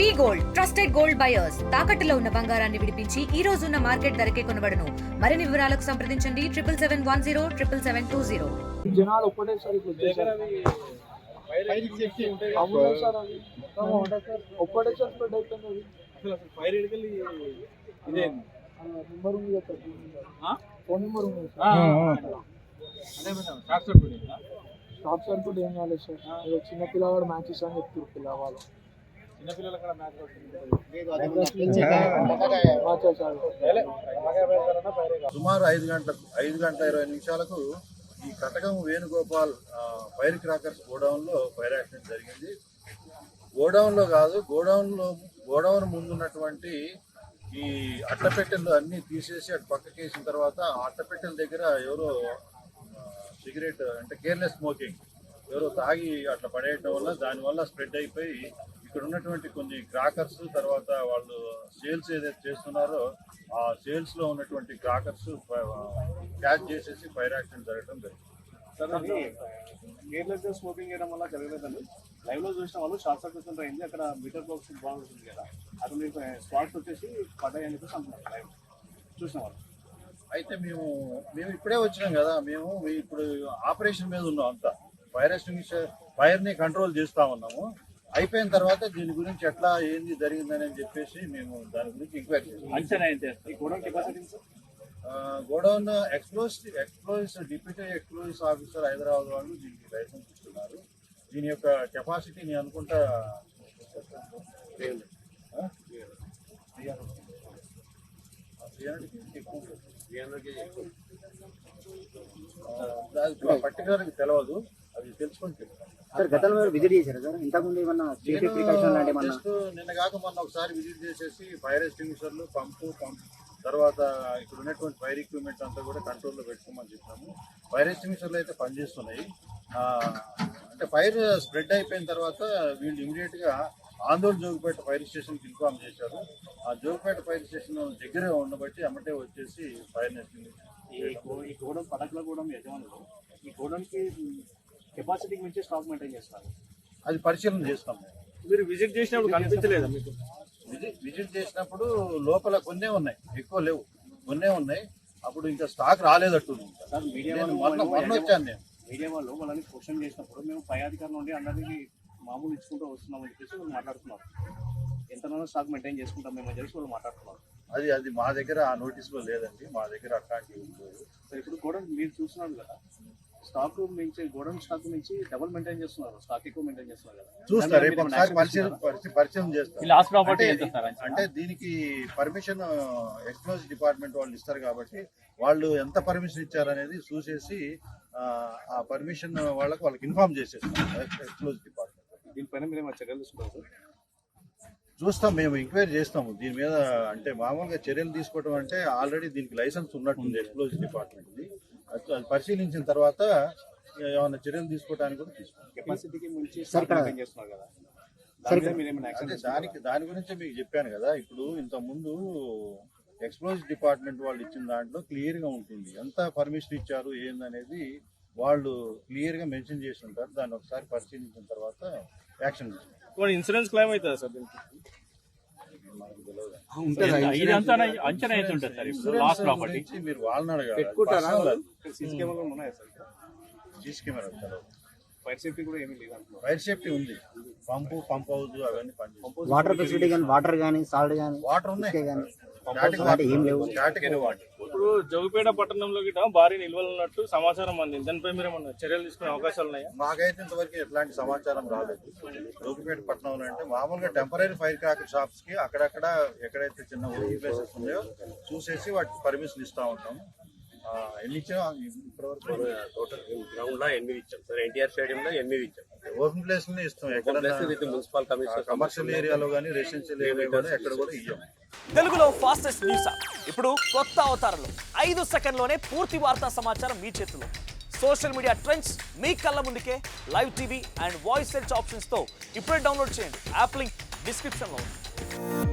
V gold trusted gold buyers తాకట్టులో ఉన్న బంగారాన్ని విడిపించి ఈ రోజు ఉన్న మార్కెట్ ధరకే కొనబడను. మరిన్ని వివరాలకు సంప్రదించండి. Triple seven one zero triple seven two zero. జనాలు స్ప్రెడ్ అయిపోయింది. ఫైర్ ఇదే. నెంబర్ ఉంది కదా ఫోన్ నెంబర్. ఉంది షార్ట్ సర్క్యూట్ ఏం కాలేదు సార్. చిన్న పిల్లవాడు మ్యాచెస్ అని చెప్తారు పిల్లవాళ్ళు. సుమారు ఐదు గంటలకు ఐదు గంటల ఇరవై నిమిషాలకు ఈ కటకం వేణుగోపాల్ ఫైర్ క్రాకర్స్ గోడౌన్లో ఫైర్ యాక్సిడెంట్ జరిగింది. గోడౌన్లో కాదు గోడౌన్లో గోడౌన్ ముందున్నటువంటి ఈ అట్టపెట్టెలు అన్ని తీసేసి అటు పక్కకేసిన తర్వాత ఆ అట్టపెట్టెల దగ్గర ఎవరో సిగరెట్ అంటే కేర్లెస్ స్మోకింగ్ ఎవరో తాగి అట్లా పడేయటం వల్ల దానివల్ల స్ప్రెడ్ అయిపోయి ఇక్కడ ఉన్నటువంటి కొన్ని క్రాకర్స్ తర్వాత వాళ్ళు సేల్స్ ఏదైతే చేస్తున్నారో ఆ సేల్స్లో ఉన్నటువంటి క్రాకర్స్ క్యాచ్ చేసేసి ఫైర్ యాక్సిడెంట్ జరగడం జరిగింది. గా స్మోకింగ్ చేయడం వల్ల జరగలేదండి. లైవ్లో చూసిన వాళ్ళు షార్ట్ సర్క్యూట్ అయింది అక్కడ మీటర్ బాక్స్ బాగుంటుంది కదా. అక్కడ మీకు స్పాట్స్ వచ్చేసి పడ్డాయని చెప్పేసి అంటున్నారు లైవ్ చూసిన వాళ్ళు. అయితే మేము మేము ఇప్పుడే వచ్చినాం కదా. మేము ఇప్పుడు ఆపరేషన్ మీద ఉన్నాం అంతా. ఫైర్ ఎక్స్టింగ్విషర్ ఫైర్ని కంట్రోల్ చేస్తా ఉన్నాము. అయిపోయిన తర్వాత దీని గురించి ఎట్లా ఏంది జరిగిందని చెప్పేసి మేము దాని గురించి ఎంక్వైరీ చేస్తాం. Godown capacity sir godown explosives explosives deputy explosives officer Hyderabad వాళ్ళు దీనికి లైసెన్స్ ఇస్తున్నారు. దీని యొక్క కెపాసిటీ నేను అనుకుంటా ఆ? పర్టికులర్ తెలియదు చెప్తాను సార్ గతంలో మీరు విజిట్ చేశారు సార్? ఇంతకుముందు ఏమన్నా సేఫ్టీ ప్రికాషన్ లాంటి ఏమన్నా? జస్ట్ నిన్న కాక మొన్న ఒకసారి విజిట్ చేసేసి ఫైర్ ఎక్స్టింగ్విషర్లు పంపు పంప్ తర్వాత ఇక్కడ ఉన్నటువంటి ఫైర్ ఎక్విప్మెంట్ అంతా కూడా కంట్రోల్లో పెట్టుకోమని చెప్పాము. ఫైర్ ఎక్స్టింగ్విషర్లు అయితే పనిచేస్తున్నాయి. ఆ, అంటే ఫైర్ స్ప్రెడ్ అయిపోయిన తర్వాత వీళ్ళు ఇమీడియట్గా ఆందోళన జోగిపేట ఫైర్ స్టేషన్కి ఇన్ఫార్మ్ చేశారు. ఆ జోగిపేట ఫైర్ స్టేషన్ దగ్గరే ఉండబట్టి అమ్మటే వచ్చేసి ఫైర్ ఈ గో- ఈ గోడౌన్ పడకల గోడౌన్ యజమానులు ఈ గోడౌన్కి కెపాసిటీకి మించి స్టాక్ మెయింటైన్ చేస్తారు. అది పరిశీలన చేస్తాం మేము. మీరు విజిట్ చేసినప్పుడు కనిపించలేదా మీకు? విజిట్ విజిట్ చేసినప్పుడు లోపల కొన్నే ఉన్నాయి. ఎక్కువ లేవు. కొన్నే ఉన్నాయి. అప్పుడు ఇంకా స్టాక్ రాలేదట్టు సార్ మీడియా వాళ్ళు మొన్న మొన్న వచ్చాను నేను. మీడియా వాళ్ళు వాళ్ళని క్వశ్చన్ చేసినప్పుడు మేము పై అధికారుల నుండి అందరినీ మామూలు ఇచ్చుకుంటూ వస్తున్నామని చెప్పేసి వాళ్ళు మాట్లాడుతున్నారు. ఎంత స్టాక్ మెయింటైన్ చేసుకుంటాం మేము అని చెప్పేసి వాళ్ళు మాట్లాడుతున్నారు. అది అది మా దగ్గర ఆ నోటీస్లో లేదండి. మా దగ్గర అట్లాంటివి గోడౌన్ మీరు చూస్తున్నారు కదా. స్టాక్ మించి గోడౌన్ స్టాక్ మించి డబుల్ మెయింటైన్ చేస్తున్నారు. స్టాక్ ఎక్కువ మెయింటైన్ చేస్తున్నారు కదా. రేపు ఒకసారి పరిచయం చేస్తారు లాస్ట్ ప్రాపర్టీ అంటే- దీనికి పర్మిషన్ ఎక్స్ప్లోజ్ డిపార్ట్మెంట్ వాళ్ళు ఇస్తారు కాబట్టి వాళ్ళు ఎంత పర్మిషన్ ఇచ్చారనేది చూసేసి ఆ, ఆ పర్మిషన్ వాళ్ళకి వాళ్ళకి ఇన్ఫార్మ్ చేసేస్తారు ఎక్స్ప్లోజ్ డిపార్ట్మెంట్. దీనిపైన మీరు ఏమైనా చర్యలు తీసుకుంటారు? చూస్తాం మేము ఎంక్వైరీ చేస్తాము దీని మీద అంటే మామూలుగా చర్యలు తీసుకోవడం అంటే ఆల్రెడీ దీనికి లైసెన్స్ ఉన్నట్టుంది ఎక్స్ప్లోజ్ డిపార్ట్మెంట్ది. పరిశీలించిన తర్వాత ఏమైనా చర్యలు తీసుకోవడానికి కూడా తీసుకుంటాం. అంటే దానికి దాని గురించి మీకు చెప్పాను కదా. ఇప్పుడు ఇంత ముందు ఎక్స్ప్లోజ్ డిపార్ట్మెంట్ వాళ్ళు ఇచ్చిన దాంట్లో క్లియర్గా ఉంటుంది. ఎంత పర్మిషన్ ఇచ్చారు ఏందనేది వాళ్ళు క్లియర్గా మెన్షన్ చేసి ఉంటారు. దాన్ని ఒకసారి పరిశీలించిన తర్వాత యాక్షన్ ఇన్సూరెన్స్ క్లెయిమ్ అవుతుంది సార్ దీనికి మనకు తెలియదు ఇది అంతా అంచనా అయితే ఉంటుంది సార్ ఇప్పుడు లాస్ట్ ప్రాపర్టీ మీరు వాళ్ళని అడగాలి. పెట్టుకుంటారా? సీసీ కెమెరాలు ఉన్నాయా sir CC camera fire safety కూడా ఏమీ లేదు అంటున్నారు ఫైర్ సేఫ్టీ ఉంది. పంపు పంప్ హౌస్ అవన్నీ పనిచేస్తాయి. వాటర్ ఫెసిలిటీ కానీ వాటర్ కానీ సాల్ట్ కానీ వాటర్ ఉన్నాయి. కానీ ఏం లేవు. ఇప్పుడు జోగిపేట పట్టణంలో గిట్ట భారీ నిల్వలు ఉన్నట్టు సమాచారం అందింది. దానిపై మీరు ఏమన్నా చర్యలు తీసుకునే అవకాశాలు ఉన్నాయా? మాకైతే ఇంతవరకు ఎట్లాంటి సమాచారం రాలేదు. జోగిపేట పట్టణంలో అంటే మామూలుగా టెంపరీ ఫైర్ క్రాకర్ షాప్స్కి అక్కడక్కడ ఎక్కడైతే చిన్న ఓపెన్ ప్లేసెస్ ఉన్నాయో చూసేసి వాటికి పర్మిషన్ ఇస్తా ఉంటాం ఆ, ఎన్ని ఇచ్చాం ఇప్పటివరకు టోటల్ గ్రౌండ్లో ఎనిమిది ఇచ్చాం సార్. ఎన్టీఆర్ స్టేడియం లో ఎనిమిది ఇచ్చాం. ఓపెన్ ప్లేస్ ఇస్తాం. ఎక్కడ plus with municipal commissioner commercial ఏరియాలో కానీ రెసిడెన్షియల్ ఏరియా కూడా ఎక్కడ కూడా ఇయ్యం. తెలుగులో ఫాస్టెస్ట్ న్యూస్ ఇప్పుడు కొత్త అవతారంలో. ఐదు సెకండ్లోనే పూర్తి వార్తా సమాచారం మీ చేతిలో. సోషల్ మీడియా ట్రెండ్స్ మీ కళ్ళ ముందుకే. Live TV and voice search ఆప్షన్స్తో ఇప్పుడే డౌన్లోడ్ చేయండి. యాప్ లింక్ డిస్క్రిప్షన్లో ఉంది.